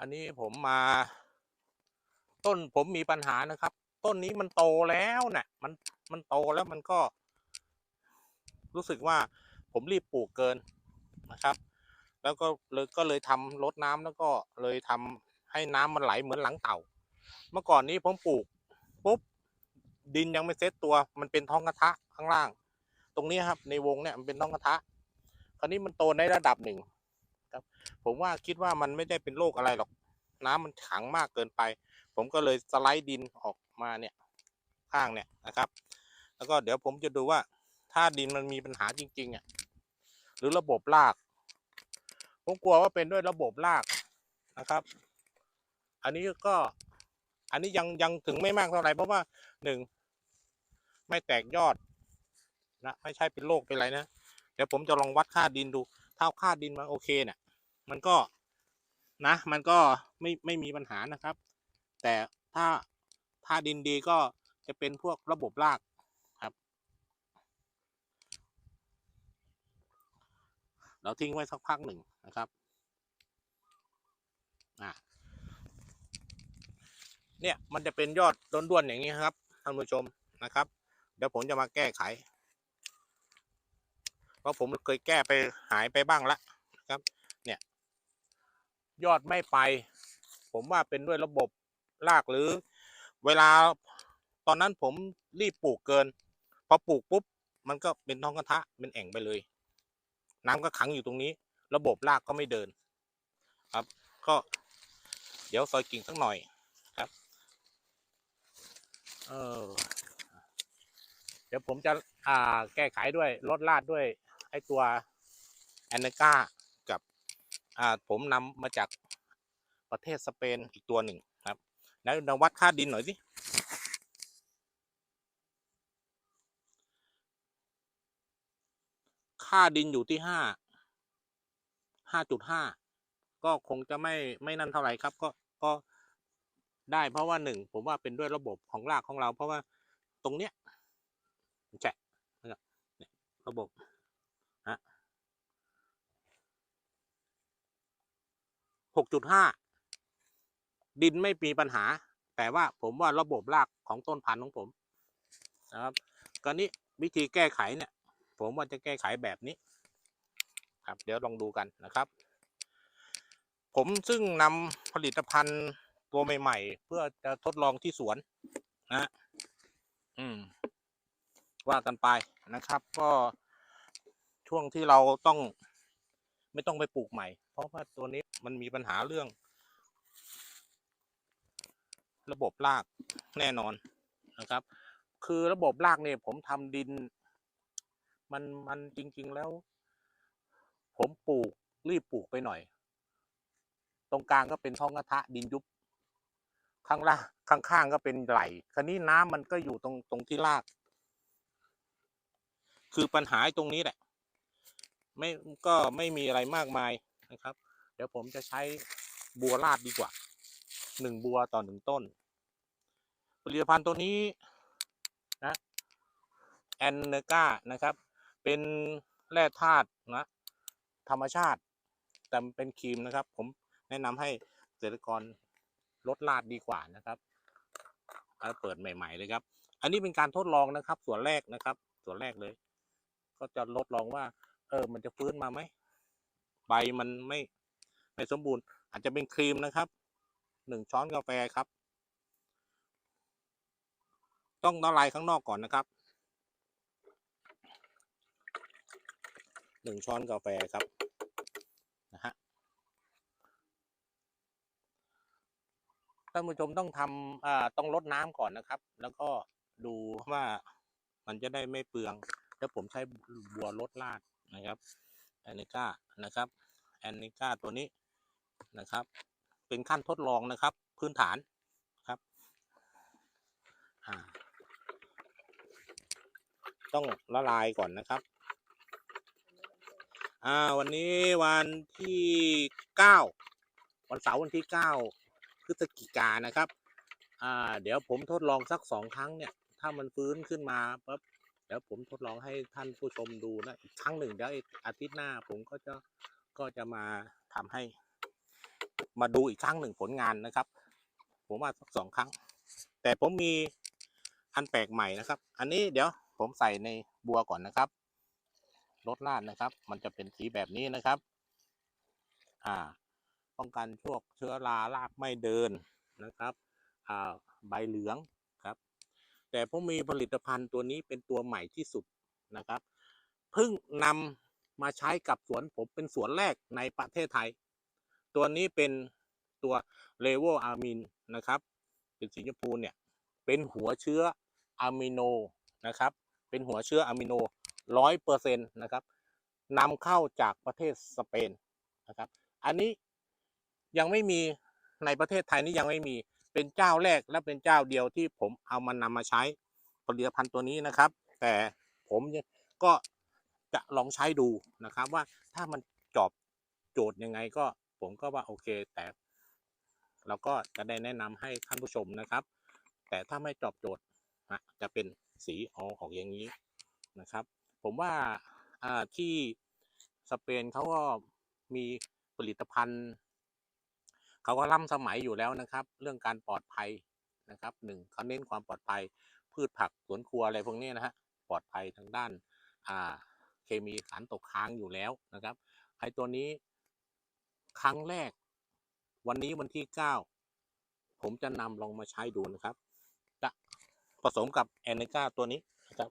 อันนี้ผมมา ต้นผมมีปัญหานะครับ ต้นนี้มันโตแล้วเนี่ยมันมันโตแล้วมันก็ รู้สึกว่าผมรีบปลูกเกินนะครับ แล้วก็เลยก็เลยทำรดน้ำแล้วก็เลยทำให้น้ำมันไหลเหมือนหลังเต่า เมื่อก่อนนี้ผมปลูกปุ๊บดินยังไม่เซ็ตตัว มันเป็นท้องกระทะข้างล่าง ตรงนี้ครับ ในวงเนี่ยมันเป็นท้องกระทะ คราวนี้มันโตในระดับหนึ่ง ผมว่าคิดว่ามันไม่ได้เป็นโรคอะไรหรอก น้ำมันขังมากเกินไป ผมก็เลยสไลด์ดินออกมาเนี่ยข้างเนี่ยนะครับ แล้วก็เดี๋ยวผมจะดูว่าถ้าดินมันมีปัญหาจริงๆอะหรือระบบราก ผมกลัวว่าเป็นด้วยระบบรากนะครับ อันนี้ก็อันนี้ยังยังถึงไม่มากเท่าไหร่เพราะว่าหนึ่งไม่แตกยอดนะไม่ใช่เป็นโรคเป็นอะไรนะ เดี๋ยวผมจะลองวัดค่าดินดู ถ้าค่าดินมันโอเคเนี่ย มันก็นะ มันก็ไม่ไม่มีปัญหานะครับ แต่ถ้าถ้าดินดีก็จะเป็นพวกระบบรากครับ เราทิ้งไว้สักพักหนึ่งนะครับอะเนี่ยมันจะเป็นยอดด้วนๆอย่างนี้ครับท่านผู้ชมนะครับ เดี๋ยวผมจะมาแก้ไข เพราะผมเคยแก้ไปหายไปบ้างแล้วนะครับ ยอดไม่ไป ผมว่าเป็นด้วยระบบรากหรือ เวลาตอนนั้นผมรีบปลูกเกิน พอปลูกปุ๊บ มันก็เป็นท้องกระทะเป็นแอ่งไปเลย น้ำก็ขังอยู่ตรงนี้ ระบบรากก็ไม่เดิน ครับ ก็เดี๋ยวซอยกิ่งสักหน่อยครับ เออเดี๋ยวผมจะอ่าแก้ไขด้วยลดลาดด้วยไอตัวแอนเนกากับ อ่าผมนำมาจากประเทศสเปนอีกตัวหนึ่งครับแล้วเราวัดค่าดินหน่อยสิค่าดินอยู่ที่ห้าห้าจุดห้าก็คงจะไม่ไม่นั่นเท่าไหร่ครับ ก็ก็ได้เพราะว่าหนึ่งผมว่าเป็นด้วยระบบของรากของเรา เพราะว่าตรงเนี้ยแฉะระบบฮะ หกจุดห้าดินไม่มีปัญหา แต่ว่าผมว่าระบบรากของต้นพันธุ์ของผมนะครับกรณีวิธีแก้ไขเนี่ย ผมว่าจะแก้ไขแบบนี้ ครับ เดี๋ยวลองดูกันนะครับ ผมซึ่งนำผลิตภัณฑ์ตัวใหม่ ๆ เพื่อจะทดลองที่สวนนะฮะอืม ว่ากันไปนะครับ ก็ช่วงที่เราต้อง ไม่ต้องไปปลูกใหม่ เพราะว่าตัวนี้มันมีปัญหาเรื่อง ระบบรากแน่นอนนะครับ คือระบบรากเนี่ยผมทำดิน มันมันจริง ๆแล้ว ผมปลูกรีบปลูกไปหน่อย ตรงกลางก็เป็นท้องกระทะดินยุบข้างล่างข้างๆก็เป็นไหลคราวนี้น้ำมันก็อยู่ตรงตรงที่ราก คือปัญหาตรงนี้แหละ ไม่ก็ไม่มีอะไรมากมายนะครับ เดี๋ยวผมจะใช้บัวราดดีกว่าหนึ่งบัวต่อหนึ่งต้น ผลิตภัณฑ์ตัวนี้นะแอนเนกานะครับ เป็นแร่ธาตุนะธรรมชาติ แต่เป็นครีมนะครับ ผมแนะนำให้เกษตรกรลดลาดดีกว่านะครับเอาเปิดใหม่ ๆ เลยครับ อันนี้เป็นการทดลองนะครับ ส่วนแรกนะครับ ส่วนแรกเลย ก็จะทดลองว่า เออ มันจะฟื้นมาไหม ใบมันไม่ไม่สมบูรณ์ อาจจะเป็นครีมนะครับหนึ่งช้อนกาแฟครับ ต้องละลายข้างนอกก่อนนะครับหนึ่งช้อนกาแฟครับนะฮะท่านผู้ชมต้องทำอ่าต้องลดน้ำก่อนนะครับ แล้วก็ดูว่ามันจะได้ไม่เปลือง แล้วผมใช้บัวลดลาด นะครับแอนนิก้านะครับแอนนิก้าตัวนี้นะครับ เป็นขั้นทดลองนะครับ พื้นฐานครับต้องละลายก่อนนะครับอ่าวันนี้วันที่เก้าวันเสาร์วันที่เก้าพฤศจิกายนนะครับอ่าเดี๋ยวผมทดลองสักสองครั้งเนี่ย ถ้ามันฟื้นขึ้นมาปั๊บ เดี๋ยวผมทดลองให้ท่านผู้ชมดูนะอีกครั้งหนึ่งเดี๋ยวอาทิตย์หน้าผมก็จะก็จะมาทำให้ มาดูอีกครั้งหนึ่งผลงานนะครับ ผมว่าสักสองครั้ง แต่ผมมีอันแปลกใหม่นะครับ อันนี้เดี๋ยวผมใส่ในบัวก่อนนะครับรดลาดนะครับ มันจะเป็นสีแบบนี้นะครับ อ่า ป้องกันพวกเชื้อรารากไม่เดินนะครับ อ่า ใบเหลือง แต่ผมมีผลิตภัณฑ์ตัวนี้เป็นตัวใหม่ที่สุดนะครับเพิ่งนำมาใช้กับสวนผมเป็นสวนแรกในประเทศไทย ตัวนี้เป็นตัวเลเวลอามินนะครับเป็นสีชมพูเนี่ยเป็นหัวเชื้ออะมิโนนะครับ เป็นหัวเชื้ออะมิโนร้อยเปอร์เซ็นต์นะครับนำเข้าจากประเทศสเปนนะครับ อันนี้ยังไม่มีในประเทศไทยนี่ยังไม่มี เป็นเจ้าแรกและเป็นเจ้าเดียวที่ผมเอามานนำมาใช้ผลิตภัณฑ์ตัวนี้นะครับ แต่ผมก็จะลองใช้ดูนะครับ ว่าถ้ามันจอบโจทย์ยังไงก็ผมก็ว่าโอเค แต่เราก็จะได้แนะนำให้ท่านผู้ชมนะครับ แต่ถ้าไม่จอบโจทย์จะเป็นสีออกออกอย่างนี้นะครับ ผมว่าที่สเปนเขาก็มีผลิตภัณฑ์ เขาก็ล้ำสมัยอยู่แล้วนะครับ เรื่องการปลอดภัยนะครับหนึ่งเขาเน้นความปลอดภัย พืชผักสวนครัวอะไรพวกนี้นะฮะปลอดภัยทางด้านอ่าเคมีสารตกค้างอยู่แล้วนะครับไอตัวนี้ครั้งแรก วันนี้วันที่เก้าผมจะนำลองมาใช้ดูนะครับ จะผสมกับแอนเนกาตัวนี้นะครับ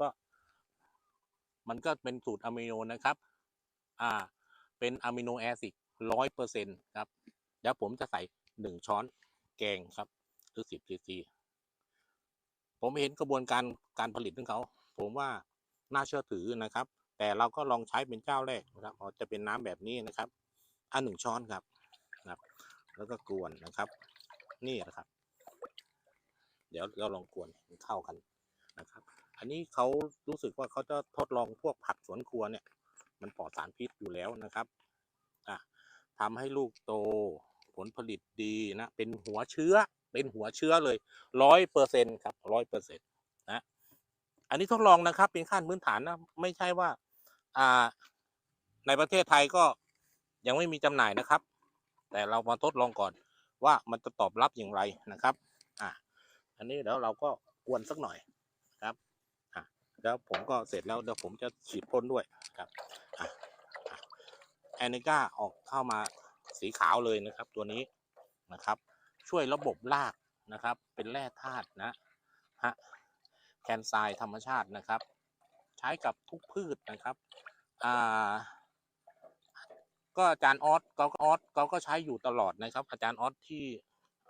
ก็มันก็เป็นสูตรอะมิโนนะครับ อ่า เป็นอะมิโนแอซิด ร้อยเปอร์เซ็นต์ครับเดี๋ยวผมจะใส่หนึ่งช้อนแกงครับหรือสิบซีซีผมเห็นกระบวนการการผลิตของเขา ผมว่าน่าเชื่อถือนะครับ แต่เราก็ลองใช้เป็นเจ้าแรกนะครับอ๋อจะเป็นน้ำแบบนี้นะครับ อันหนึ่งช้อนครับนะครับ แล้วก็กวนนะครับ นี่นะครับ เดี๋ยวเราลองกวนเข้ากันนะครับ อันนี้เขารู้สึกว่าเขาจะทดลองพวกผักสวนครัวเนี่ย มันปลอดสารพิษอยู่แล้วนะครับ ทำให้ลูกโตผลผลิตดีนะ เป็นหัวเชื้อ เป็นหัวเชื้อเลยร้อยเปอร์เซ็นครับร้อยเปอร์เซ็นต์นะ อันนี้ทดลองนะครับ เป็นขั้นพื้นฐานนะ ไม่ใช่ว่า อ่า ในประเทศไทยก็ยังไม่มีจำหน่ายนะครับ แต่เรามาทดลองก่อนว่ามันจะตอบรับอย่างไรนะครับ อะอันนี้เดี๋ยวเราก็กวนสักหน่อยครับ อะแล้วผมก็เสร็จแล้วเดี๋ยวผมจะฉีดพ่นด้วยครับ แอนิก้าออกเข้ามาสีขาวเลยนะครับ ตัวนี้นะครับ ช่วยระบบรากนะครับ เป็นแร่ธาตุนะฮะแคนไซธรรมชาตินะครับ ใช้กับทุกพืชนะครับอ่าก็อาจารย์ออสเขาก็ออสเขาก็ใช้อยู่ตลอดนะครับ อาจารย์ออสที่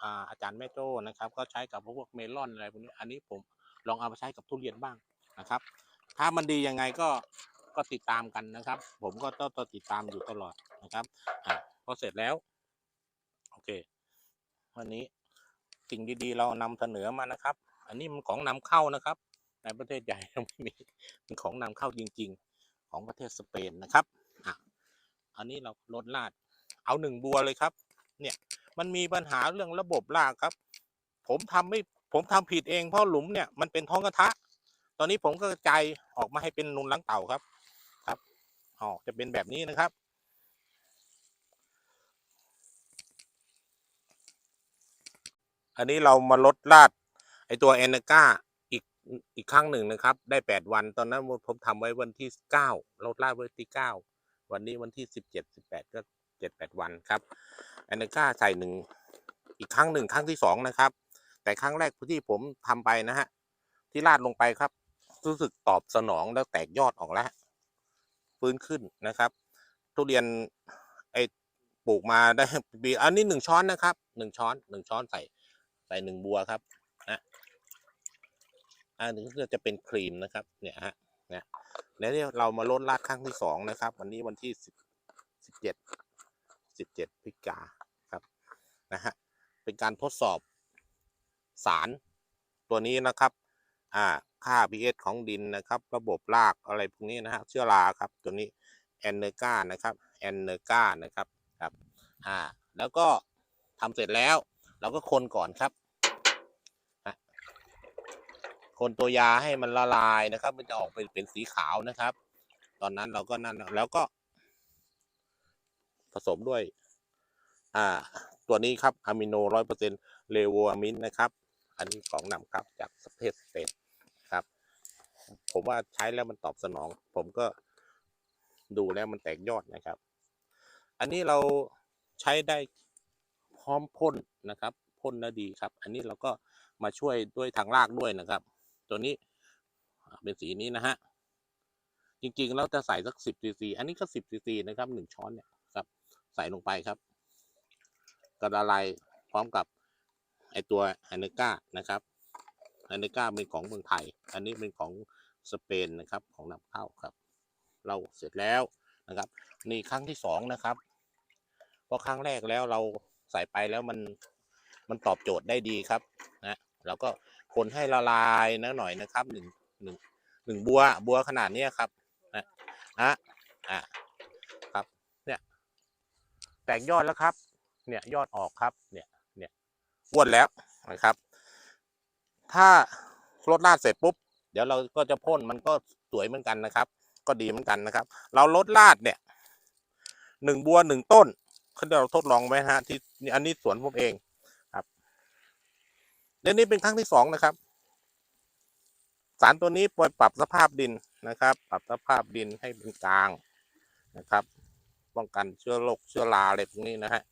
อ่าอาจารย์แม่โจ้นะครับ ก็ใช้กับพวกเมลอนอะไรพวกนี้อันนี้ผมลองเอาไปใช้กับทุเรียนบ้างนะครับ ถ้ามันดียังไงก็ ก็ติดตามกันนะครับ ผมก็ต้องติดตามอยู่ตลอดนะครับอ่าพอเสร็จแล้ว โอเค วันนี้สิ่งดีๆ เรานำเสนอมานะครับ อันนี้มันของนำเข้านะครับ ในประเทศใหญ่ไม่มีเป็นของนำเข้าจริง ๆ ของประเทศสเปนนะครับอะอันนี้เราลดลาด เอาหนึ่งบัวเลยครับ เนี่ยมันมีปัญหาเรื่องระบบรากครับ ผมทำไม่ผมทำผิดเองเพราะหลุมเนี่ยมันเป็นท้องกระทะ ตอนนี้ผมก็กระจายออกมาให้เป็นนูนลังเต่าครับ อ๋อจะเป็นแบบนี้นะครับ อันนี้เรามาลดลาดไอตัวแอนนาก้าอีกอีกครั้งหนึ่งนะครับ ได้แปดวันตอนนั้นผมทำไว้วันที่เก้าลดลาดไว้ที่เก้าวันนี้วันที่สิบเจ็ดสิบแปดก็เจ็ดแปดวันครับแอนนาก้าใส่หนึ่งอีกครั้งหนึ่งครั้งที่สองนะครับ แต่ครั้งแรกที่ผมทำไปนะฮะที่ลาดลงไปครับ รู้สึกตอบสนองแล้วแตกยอดออกแล้ว ฟื้นขึ้นนะครับ ทุเรียนไอปลูกมาได้ปีอันนี้หนึ่งช้อนนะครับหนึ่งช้อนหนึ่งช้อนใส่ใส่หนึ่งบัวครับนะอันนี้ก็จะเป็นครีมนะครับเนี่ยฮะเนี่ยแล้วเนี่เรามาลดลาดครั้งที่สองนะครับ วันนี้วันที่สิบสิบเจ็ดสิบเจ็ดพฤศจิกาครับนะฮะเป็นการทดสอบสารตัวนี้นะครับ อ่าค่า pH ของดินนะครับ ระบบรากอะไรพวกนี้นะฮะเชื้อราครับตัวนี้แอนเนกานะครับแอนเนกานะครับครับอ่าแล้วก็ทำเสร็จแล้ว เราก็คนก่อนครับคนตัวยาให้มันละลายนะครับ มันจะออกเป็นเป็นสีขาวนะครับ ตอนนั้นเราก็นั่นแล้วก็ ผสมด้วย อ่า ตัวนี้ครับอะมิโนร้อยเปอร์เซ็นต์เลโวอามินนะครับ อันนี้ของนำครับจากประเทศสเปน ผมว่าใช้แล้วมันตอบสนอง ผมก็ดูแล้วมันแตกยอดนะครับ อันนี้เราใช้ได้พร้อมพ่นนะครับพ่นแล้วดีครับ อันนี้เราก็มาช่วยด้วยทางรากด้วยนะครับ ตัวนี้เป็นสีนี้นะฮะจริงๆเราจะใส่สักสิบซีซีอันนี้ก็สิบซีซีนะครับหนึ่งช้อนเนี่ยครับ ใส่ลงไปครับกระลายพร้อมกับไอตัวไฮเนก้านะครับไฮเนก้าเป็นของเมืองไทย อันนี้เป็นของ สเปนนะครับของนำเข้าครับ เราเสร็จแล้วนะครับ นี่ครั้งที่สองนะครับเพราะครั้งแรกแล้วเราใส่ไปแล้วมันมันตอบโจทย์ได้ดีครับนะเราก็คนให้ละลายนะหน่อยนะครับหนึ่งหนึ่งหนึ่งบัวบัวขนาดเนี้ยครับนะอะอะครับเนี่ยแตกยอดแล้วครับ เนี่ยยอดออกครับเนี่ยเนี่ยอ้วนแล้วนะครับ ถ้ารดลาดเสร็จปุ๊บ เดี๋ยวเราก็จะพ่นมันก็สวยเหมือนกันนะครับ ก็ดีเหมือนกันนะครับ เราลดลาดเนี่ยหนึ่งบัวหนึ่งต้นคือเราทดลองไว้ฮะที่อันนี้สวนผมเองครับเรื่องนี้เป็นครั้งที่สองนะครับ สารตัวนี้ปล่อยปรับสภาพดินนะครับ ปรับสภาพดินให้เป็นกลางนะครับ ป้องกันเชื้อโรคเชื้อราอะไรพวกนี้นะฮะ